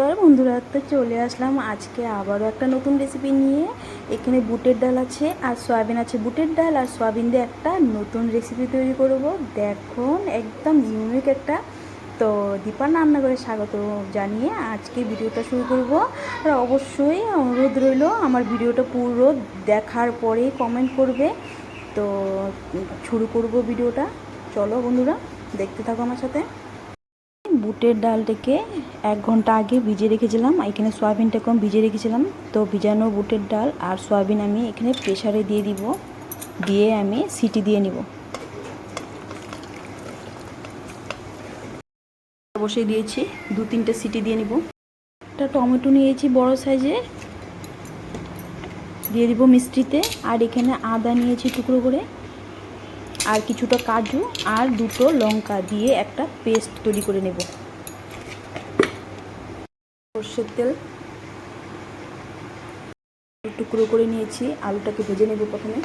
নমস্কার বন্ধুরা, তো চলে আসলাম আজকে আবারও একটা নতুন রেসিপি নিয়ে। এখানে বুটের ডাল আছে আর সয়াবিন আছে। বুটের ডাল আর সয়াবিন দিয়ে একটা নতুন রেসিপি তৈরি করব। দেখুন, একদম ইউনিক একটা। তো দীপার রান্না করে স্বাগত জানিয়ে আজকে ভিডিওটা শুরু করব। আর অবশ্যই অনুরোধ রইল, আমার ভিডিওটা পুরো দেখার পরেই কমেন্ট করবে। তো শুরু করব ভিডিওটা। চলো বন্ধুরা, দেখতে থাকো আমার সাথে। বুটের ডালটাকে এক ঘণ্টা আগে ভিজিয়ে রেখেছিলাম, এখানে সয়াবিনটাকে আমি ভিজিয়ে রেখেছিলাম। তো ভিজানো বুটের ডাল আর সয়াবিন আমি এখানে প্রেশারে দিয়ে দিব, দিয়ে আমি সিটি দিয়ে নিব। বসিয়ে দিয়েছি, দু তিনটে সিটি দিয়ে নিব। একটা টমেটো নিয়েছি বড় সাইজে, দিয়ে দিব মিষ্টিতে। আর এখানে আদা নিয়েছি টুকরো করে। আর কিছুটা কাজু আর দুটো লঙ্কা দিয়ে একটা পেস্ট তৈরি করে নেব। সর্ষের তেল টুকরো করে নিয়েছি, আলুটাকে ভেজে নেব প্রথমে।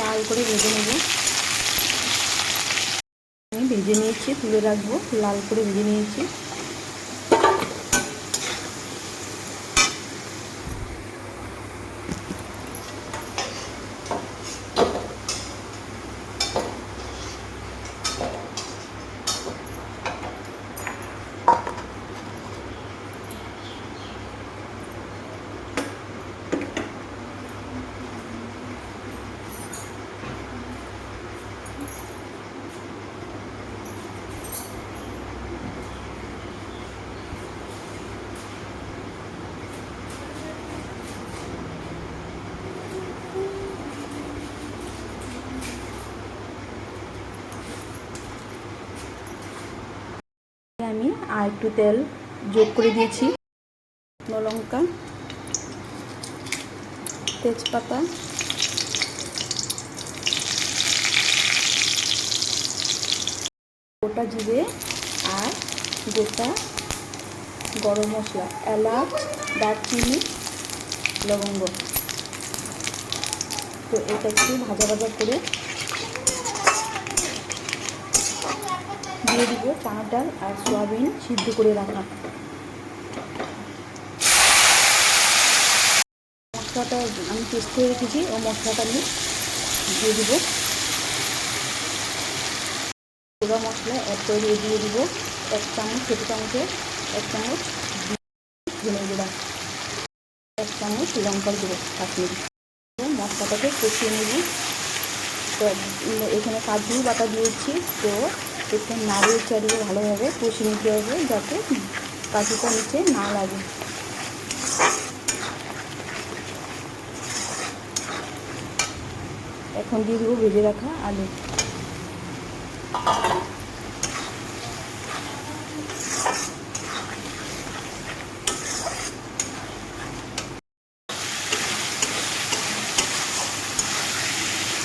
লাল করে ভেজে নেব। আমি ভেজে নিয়েছি, তুলে রাখব, লাল করে ভেজে নিয়েছি আমি আর একটু তেল যোগ করে দিয়েছি। লঙ্কা, তেজপাতা, গোটা জিরে আর গোটা গরম মশলা, এলাচ, দারচিনি, লবঙ্গ। তো এটা একটু ভাজা ভাজা করে দিয়ে দিব চানা ডাল আর সয়াবিন সিদ্ধ করে রাখা। মশলাটা আমি পেস্ট করে রেখেছি, ও মশলাটা আমি দিয়ে দিব। গুঁড়া মশলা করে দিয়ে দিয়ে দিব, এক চামচ, ছোটো চামচে এক চামচ ধনে গুঁড়া, এক চামচ লঙ্কার গুঁড়ো, কাশ্মীরি মশলাটাকে কষিয়ে নেব। তো এখানে কাজু বাটা দিয়েছি, তো একটু নাড়িয়ে চাড়িয়ে ভালোভাবে কষিয়ে নিতে হবে যাতে কাজুটা নিচে না লাগে। এখন দিয়ে দেবো ভেজে রাখা আলু।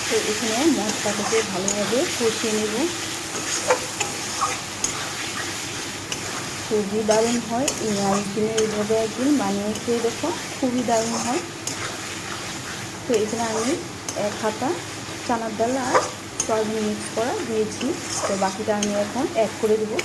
তো এখানে মশলাটাকে ভালোভাবে কষিয়ে নেব। খুবই দারুণ হয়। একদিনে এইভাবে একদিন বানিয়ে খেয়ে দেখো, খুবই দারুণ হয়। তো এখানে আমি এক হাতা চানার ডাল আর সয়াবিন মিক্স করা দিয়েছি। তো বাকিটা আমি এখন অ্যাড করে দেবো।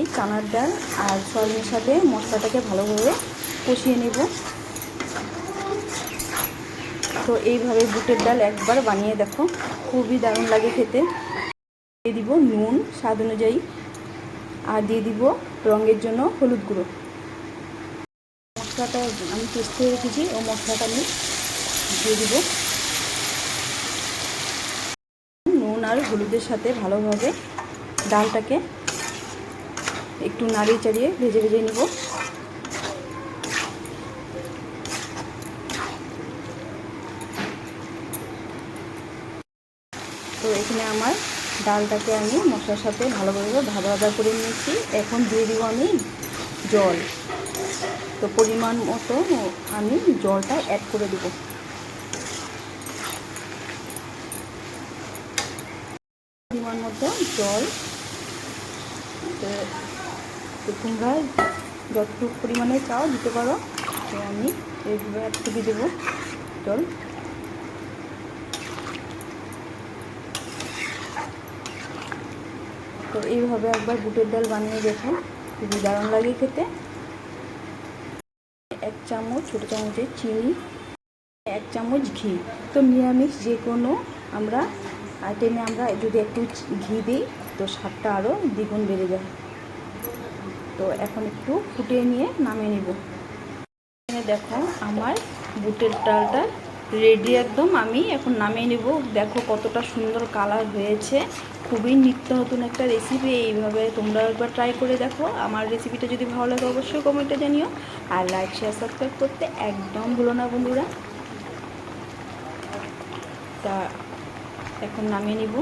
আমি চানার ডাল আর সয়াবিনের সাথে মশলাটাকে ভালোভাবে কষিয়ে নেব। তো এইভাবে বুটের ডাল একবার বানিয়ে দেখো, খুবই দারুণ লাগে খেতে। দিয়ে দিব নুন, স্বাদ অনুযায়ী, আর দিয়ে দিব রঙের জন্য হলুদ গুঁড়ো। মশলাটা আমি পেস্ট করে রেখেছি, ও মশলাটা আমি দিয়ে দিব। নুন আর হলুদের সাথে ভালোভাবে ডালটাকে একটু নাড়িয়ে চাড়িয়ে ভেজে ভেজে নিব। তো এখানে আমার ডালটাকে আমি মশলার সাথে ভালোভাবে ভাজা ভাজা করে নিয়েছি। এখন দিয়ে দিব আমি জল। তো পরিমাণ মতো আমি জলটা অ্যাড করে দেব। পরিমাণ মতো জল। তো তোমরা যতটুকু পরিমাণে চাও দিতে পারো তো আমি এইভাবে একটু দিয়ে দেবো। জল তো এইভাবে একবার বুটের ডাল বানিয়ে দেখো, খুবই দারুণ লাগে খেতে। এক চামচ, ছোটো চামচের চিনি, এক চামচ ঘি। তো নিরামিষ যে কোনো আমরা আইটেমে আমরা যদি একটু ঘি দিই, তো স্বাদটা আরও দ্বিগুণ বেড়ে যায়। তো এখন একটু ফুটিয়ে নিয়ে নামিয়ে নিব। এখানে দেখো আমার বুটের ডালটা রেডি একদম। আমি এখন নামিয়ে নেব। দেখো কতটা সুন্দর কালার হয়েছে। খুবই নিত্য নতুন একটা রেসিপি এইভাবে তোমরা একবার ট্রাই করে দেখো। আমার রেসিপিটা যদি ভালো লাগে অবশ্যই কমেন্টে জানিও। আর লাইক শেয়ার সাবস্ক্রাইব করতে একদম ভুলো না বন্ধুরা। তা এখন নামিয়ে নিব।